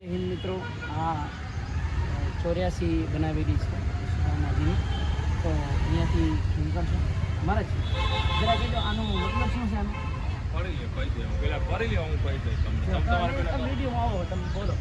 હિન્દ મિત્રો. આ ચોર્યાસી બનાવેલી છે માજીની તો અહીંયાથી નીકળશે મારે છે. જરા કહેજો આનો મતલબ શું છે આનો? ફરી લે કહી દે. પેલા ફરી લે હું કહી દઈશ તમને. તમે તમારે પેલા તમે વિડીયોમાં આવો તમે બોલો.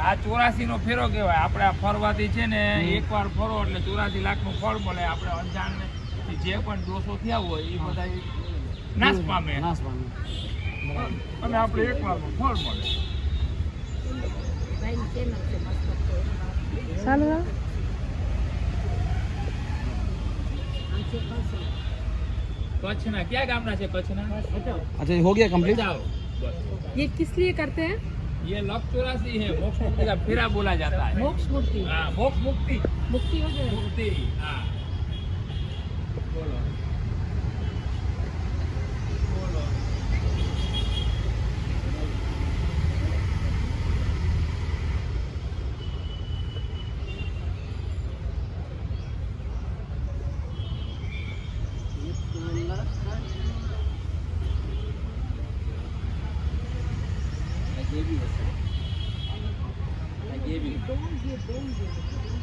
આ- ચોરાસી નો ફેરો કહેવાય. આપણે આ ફરવાથી છે ને એકવાર ફરો એટલે ચોરાસી લાખનું ફળ મળે. આપણે અંજાણ ને જે પણ દોષો થયા હોય એ બધા નાશ પામે નાશ પામે અને આપણે એકવાર નું ફળ મળે ચાલુ રાખ. કચ્છના ક્યાં ગામના છે કચ્છના अच्छा हो गया कंप्लीट જાઓ બસ ये किस लिए करते हैं ये लक्ष्य चौरासी है मोक्ष मुक्ति का फेरा बोला जाता है मोक्ष मुक्ति हाँ मोक्ष मुक्ति मुक्ति हो जाए मुक्ति हाँ gave you a Don't give, don't give.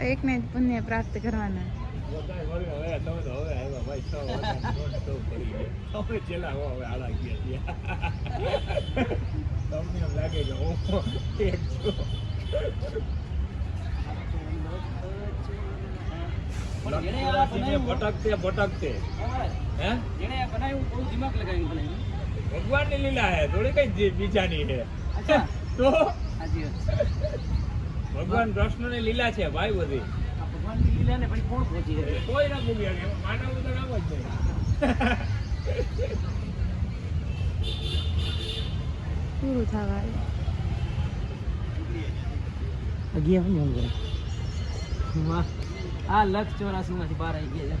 છું પણ પુણ્ય પ્રાપ્ત કરવાના. ભટકતે ભટકતે હે બનાવ્યું બહુ દિમાગ લગાવીને ભગવાન ભગવાનની લીલા હે થોડી કઈ જે બીજાની હે. તો? હાજી કૃષ્ણ ભગવાન કૃષ્ણની લીલા છે ભાઈ બધી. આ ભગવાનની લીલાને ભાઈ કોણ પહોંચી જાય કોઈ ના ભૂલી શકે. માનવ તો નામ જ પૂરું થવા અગિયાર હું વાહ. આ લક્ષ ચોરાસી માંથી બહાર આવી ગયા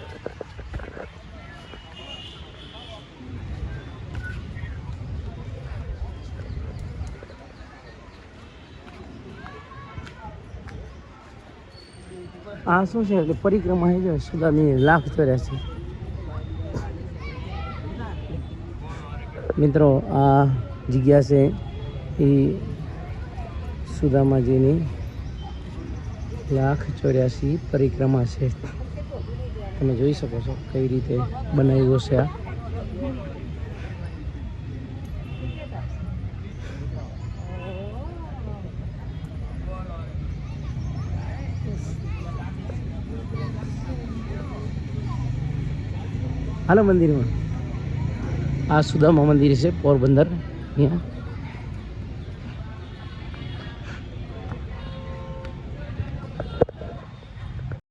આ શું છે એટલે પરિક્રમા છે સુદામી લાખ ચોર્યાસી મિત્રો, આ જગ્યા છે એ સુદામાજીની લાખ ચોર્યાસી પરિક્રમા છે. તમે જોઈ શકો છો કઈ રીતે બનાવ્યો છે આ. હાલો મંદિરમાં. આ સુદામા મંદિર છે પોરબંદર અહીંયા.